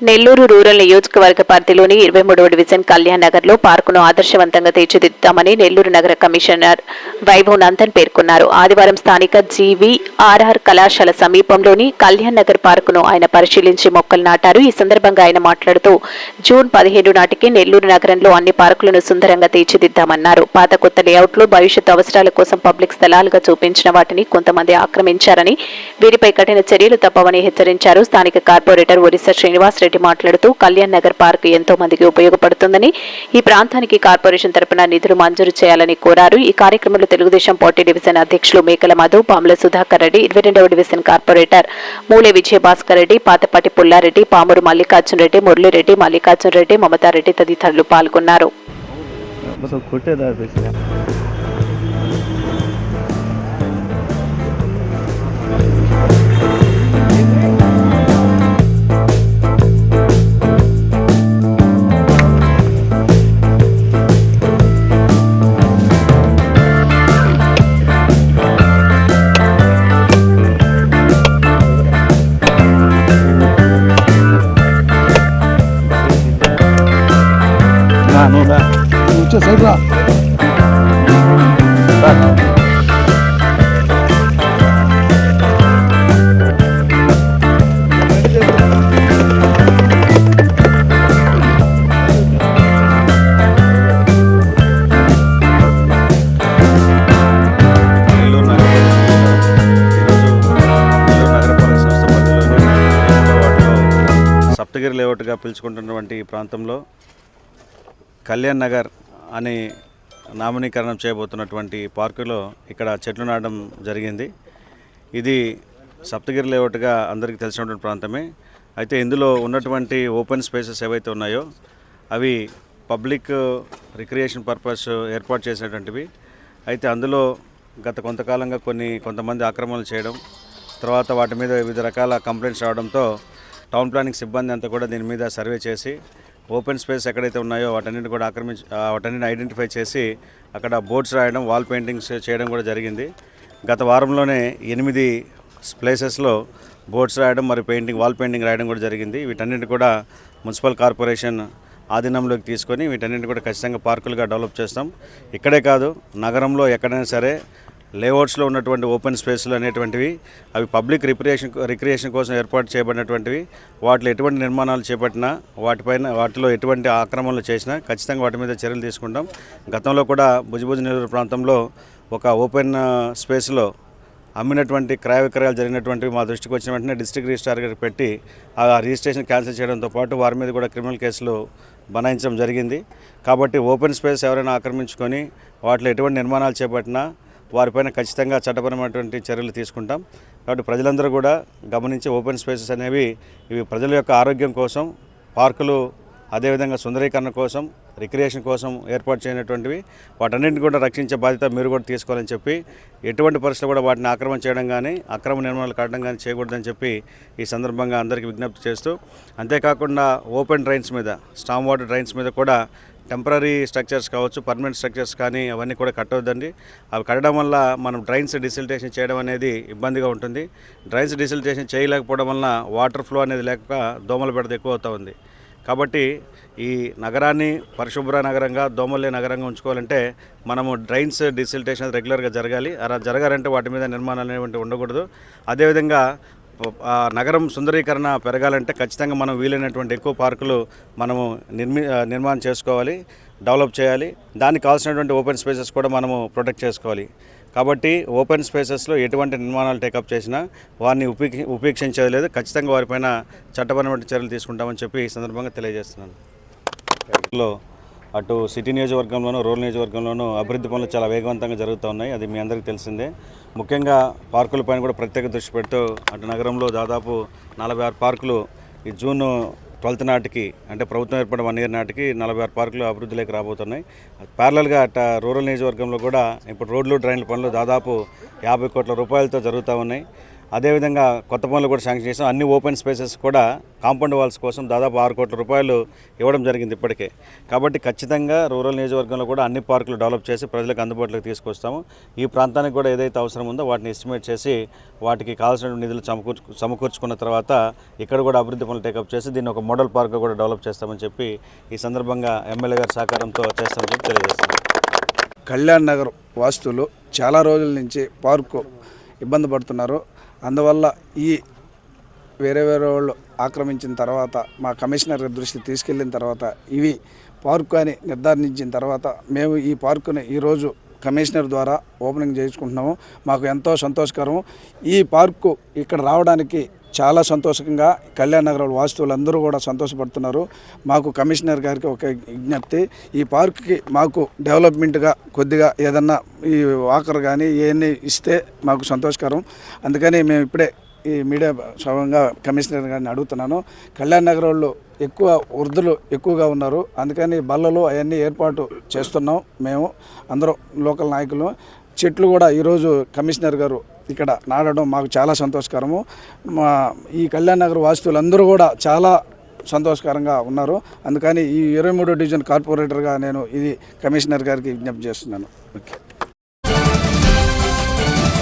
Nellore rural నియోజకవర్గ పరిధిలోని ఇరవై మూడవ డివిజన్ కళ్యాణ్ నగర్లో పార్కును ఆదర్శవంతంగా తీర్చిదిద్దామని నెల్లూరు నగర కమిషనర్ వైభవ్ నందన్ పేర్కొన్నారు. ఆదివారం స్థానిక జీవి ఆర్ఆర్ కళాశాల సమీపంలోని కళ్యాణ్ నగర్ పార్కును ఆయన పరిశీలించి మొక్కలు నాటారు. ఈ సందర్భంగా ఆయన మాట్లాడుతూ జూన్ పదిహేడు నాటికి నెల్లూరు నగరంలో అన్ని పార్కులను సుందరంగా తీర్చిదిద్దామన్నారు. పాత కొత్త లేఅవుట్లు భవిష్యత్ అవసరాల కోసం పబ్లిక్ స్థలాలుగా చూపించిన వాటిని కొంతమంది ఆక్రమించారని వీరిపై కఠిన చర్యలు తప్పవని హెచ్చరించారు. స్థానిక కార్పొరేటర్ ఒరిస్సా శ్రీనివాస్ రెడ్డి మాట్లాడుతూ కళ్యాణ్ నగర్ పార్క్ ఎంతో మందికి ఉపయోగపడుతుందని ఈ ప్రాంతానికి కార్పొరేషన్ తరపున నిధులు మంజూరు చేయాలని కోరారు. ఈ కార్యక్రమంలో తెలుగుదేశం పార్టీ డివిజన్ అధ్యక్షులు మేకల మధు పాముల సుధాకర్ రెడ్డి ఇరవై రెండవ డివిజన్ కార్పొరేటర్ మూలే విజయభాస్కర్ రెడ్డి పాతపాటి పుల్లారెడ్డి పామూరు మల్లికార్జున్ రెడ్డి మురళిరెడ్డి మల్లికార్జున్ రెడ్డి మమతారెడ్డి తదితరులు పాల్గొన్నారు. నువ్వు రా. నువ్వు వచ్చే సైడ్ రా. సప్తగిరి లేఅవుట్గా పిలుచుకుంటున్నటువంటి ఈ ప్రాంతంలో కళ్యాణ్ నగర్ అని నామనీకరణం చేయబోతున్నటువంటి పార్కులో ఇక్కడ చెట్లు నాటడం జరిగింది. ఇది సప్తగిరి లేఅవుట్గా అందరికీ తెలిసినటువంటి ప్రాంతమే. అయితే ఇందులో ఉన్నటువంటి ఓపెన్ స్పేసెస్ ఏవైతే ఉన్నాయో అవి పబ్లిక్ రిక్రియేషన్ పర్పస్ ఏర్పాటు చేసినటువంటివి అయితే అందులో గత కొంతకాలంగా కొన్ని కొంతమంది ఆక్రమణలు చేయడం తర్వాత వాటి మీద వివిధ రకాల కంప్లైంట్స్ రావడంతో టౌన్ ప్లానింగ్ సిబ్బంది అంతా కూడా దీని మీద సర్వే చేసి ఓపెన్ స్పేస్ ఎక్కడైతే ఉన్నాయో వాటన్నిటిని కూడా ఆక్రమించి ఆ, వాటన్నిటిని ఐడెంటిఫై చేసి అక్కడ బోర్డ్స్ రాయడం వాల్ పెయింటింగ్స్ చేయడం కూడా జరిగింది. గత వారంలోనే ఎనిమిది ప్లేసెస్లో బోర్డ్స్ రాయడం మరి పెయింటింగ్ వాల్ పెయింటింగ్ రాయడం కూడా జరిగింది. వీటన్నిటి కూడా మున్సిపల్ కార్పొరేషన్ ఆధీనంలోకి తీసుకొని వీటన్నిటిని కూడా ఖచ్చితంగా పార్కులుగా డెవలప్ చేస్తాం. ఇక్కడే కాదు నగరంలో ఎక్కడైనా సరే లేఅవుట్స్లో ఉన్నటువంటి ఓపెన్ స్పేస్లు అనేటువంటివి అవి పబ్లిక్ రిక్రియేషన్ రిక్రియేషన్ కోసం ఏర్పాటు చేయబడినటువంటివి వాటిలో ఎటువంటి నిర్మాణాలు చేపట్టినా వాటిపైన వాటిలో ఎటువంటి ఆక్రమణలు చేసినా ఖచ్చితంగా వాటి మీద చర్యలు తీసుకుంటాం. గతంలో కూడా భుజభుజ నెల్లూరు ప్రాంతంలో ఒక ఓపెన్ స్పేస్లో అమ్మినటువంటి క్రయ విక్రయాలు జరిగినటువంటివి మా దృష్టికి వచ్చిన వెంటనే డిస్ట్రిక్ట్ రిజిస్ట్రార్ గారికి పెట్టి ఆ రిజిస్ట్రేషన్ క్యాన్సిల్ చేయడంతో పాటు వారి మీద కూడా క్రిమినల్ కేసులు బనాయించడం జరిగింది. కాబట్టి ఓపెన్ స్పేస్ ఎవరైనా ఆక్రమించుకొని వాటిలో ఎటువంటి నిర్మాణాలు చేపట్టినా వారిపైన ఖచ్చితంగా చట్టపరమైనటువంటి చర్యలు తీసుకుంటాం. కాబట్టి ప్రజలందరూ కూడా గమనించి ఓపెన్ స్పేసెస్ అనేవి ఇవి ప్రజల యొక్క ఆరోగ్యం కోసం పార్కులు అదేవిధంగా సుందరీకరణ కోసం రిక్రియేషన్ కోసం ఏర్పాటు చేయనటువంటివి. వాటన్నింటిని కూడా రక్షించే బాధ్యత మీరు కూడా తీసుకోవాలని చెప్పి ఎటువంటి పరిస్థితులు కూడా వాటిని ఆక్రమణ చేయడం కానీ అక్రమ నిర్మాణాలు కట్టడం కానీ చేయకూడదని చెప్పి ఈ సందర్భంగా అందరికీ విజ్ఞప్తి చేస్తూ అంతేకాకుండా ఓపెన్ డ్రైన్స్ మీద స్టామ్ వాటర్ డ్రైన్స్ మీద కూడా టెంపరీ స్ట్రక్చర్స్ కావచ్చు పర్మనెంట్ స్ట్రక్చర్స్ కానీ అవన్నీ కూడా కట్టవద్దండి అవి కట్టడం వల్ల మనం డ్రైన్స్ డిసిల్టేషన్ చేయడం అనేది ఇబ్బందిగా ఉంటుంది. డ్రైన్స్ డిసిల్టేషన్ చేయలేకపోవడం వలన వాటర్ ఫ్లో అనేది లేక దోమల బెడద ఎక్కువ అవుతా ఉంది. కాబట్టి ఈ నగరాన్ని పరిశుభ్ర నగరంగా దోమలే నగరంగా ఉంచుకోవాలంటే మనము డ్రైన్స్ డిసిల్టేషన్ రెగ్యులర్గా జరగాలి. అలా జరగాలంటే వాటి మీద నిర్మాణాలు అనేటువంటి ఉండకూడదు. అదేవిధంగా ఆ నగరం సుందరీకరణ పెరగాలంటే ఖచ్చితంగా మనం వీలైనటువంటి ఎక్కువ పార్కులు మనము నిర్మి నిర్మాణం చేసుకోవాలి డెవలప్ చేయాలి. దానికి కావాల్సినటువంటి ఓపెన్ స్పేసెస్ కూడా మనము ప్రొటెక్ట్ చేసుకోవాలి. కాబట్టి ఓపెన్ స్పేసెస్లో ఎటువంటి నిర్మాణాలు టేకప్ చేసినా వారిని ఉపేక్ష ఉపేక్షించేది లేదు. ఖచ్చితంగా వారిపైన చట్టపరమైన చర్యలు తీసుకుంటామని చెప్పి ఈ సందర్భంగా తెలియజేస్తున్నాను. అటు సిటీ నియోజకవర్గంలోనూ రూరల్ నియోజకవర్గంలోనూ అభివృద్ధి పనులు చాలా వేగవంతంగా జరుగుతూ ఉన్నాయి. అది మీ అందరికీ తెలిసిందే. ముఖ్యంగా పార్కులపైన కూడా ప్రత్యేక దృష్టి పెడుతూ అటు నగరంలో దాదాపు నలభై ఆరు పార్కులు ఈ జూన్ ట్వెల్త్ నాటికి అంటే ప్రభుత్వం ఏర్పడిన వన్ ఇయర్ నాటికి నలభై ఆరు పార్కులు అభివృద్ధిలోకి రాబోతున్నాయి. ప్యారలల్గా అట్ట రూరల్ నియోజకవర్గంలో కూడా ఇప్పుడు రోడ్లు డ్రైన్ల పనులు దాదాపు యాభై కోట్ల రూపాయలతో జరుగుతూ ఉన్నాయి. అదేవిధంగా కొత్త పనులు కూడా శాంక్షన్ చేసాం. అన్ని ఓపెన్ స్పేసెస్ కూడా కాంపౌండ్ వాల్స్ కోసం దాదాపు ఆరు కోట్ల రూపాయలు ఇవ్వడం జరిగింది ఇప్పటికే. కాబట్టి ఖచ్చితంగా రూరల్ నియోజకవర్గంలో కూడా అన్ని పార్కులు డెవలప్ చేసి ప్రజలకు అందుబాటులోకి తీసుకొస్తాము. ఈ ప్రాంతానికి కూడా ఏదైతే అవసరం ఉందో వాటిని ఎస్టిమేట్ చేసి వాటికి కావాల్సిన నిధులు సమకూర్చు సమకూర్చుకున్న తర్వాత ఇక్కడ కూడా అభివృద్ధి పనులు టేకప్ చేసి దీన్ని ఒక మోడల్ పార్క్ కూడా డెవలప్ చేస్తామని చెప్పి ఈ సందర్భంగా ఎమ్మెల్యే గారి సహకారంతో చేస్తామని చెప్పి తెలియజేస్తాం కళ్యాణ్ నగర్ వాస్తువులు చాలా రోజుల నుంచి పార్కు ఇబ్బంది పడుతున్నారు. అందువల్ల ఈ వేరే వేరే వాళ్ళు ఆక్రమించిన తర్వాత మా కమిషనర్ దృష్టి తీసుకెళ్ళిన తర్వాత ఇవి పార్కు అని నిర్ధారించిన తర్వాత మేము ఈ పార్కుని ఈరోజు కమిషనర్ ద్వారా ఓపెనింగ్ చేసుకుంటున్నాము మాకు ఎంతో సంతోషకరం. ఈ పార్కు ఇక్కడ రావడానికి చాలా సంతోషంగా కళ్యాణ్ నగర్ వాస్తువులందరూ కూడా సంతోషపడుతున్నారు. మాకు కమిషనర్ గారికి ఒక విజ్ఞప్తి ఈ పార్క్కి మాకు డెవలప్మెంట్గా కొద్దిగా ఏదన్నా ఈ వాకర్ కానీ ఇవన్నీ ఇస్తే మాకు సంతోషకరం. అందుకని మేము ఇప్పుడే ఈ మీడియా సభంగా కమిషనర్ గారిని అడుగుతున్నాను. కళ్యాణ్ నగర్ వాళ్ళు ఎక్కువ వృద్ధులు ఎక్కువగా ఉన్నారు. అందుకని బల్లలు అవన్నీ ఏర్పాటు చేస్తున్నాం మేము అందరూ లోకల్ నాయకులు. చెట్లు కూడా ఈరోజు కమిషనర్ గారు ఇక్కడ నాటడం మాకు చాలా సంతోషకరము. మా ఈ కళ్యాణ్ నగర్ వాస్తువులందరూ కూడా చాలా సంతోషకరంగా ఉన్నారు. అందుకని ఈ ఇరవై మూడో డివిజన్ కార్పొరేటర్గా నేను ఇది కమిషనర్ గారికి విజ్ఞప్తి చేస్తున్నాను. ఓకే.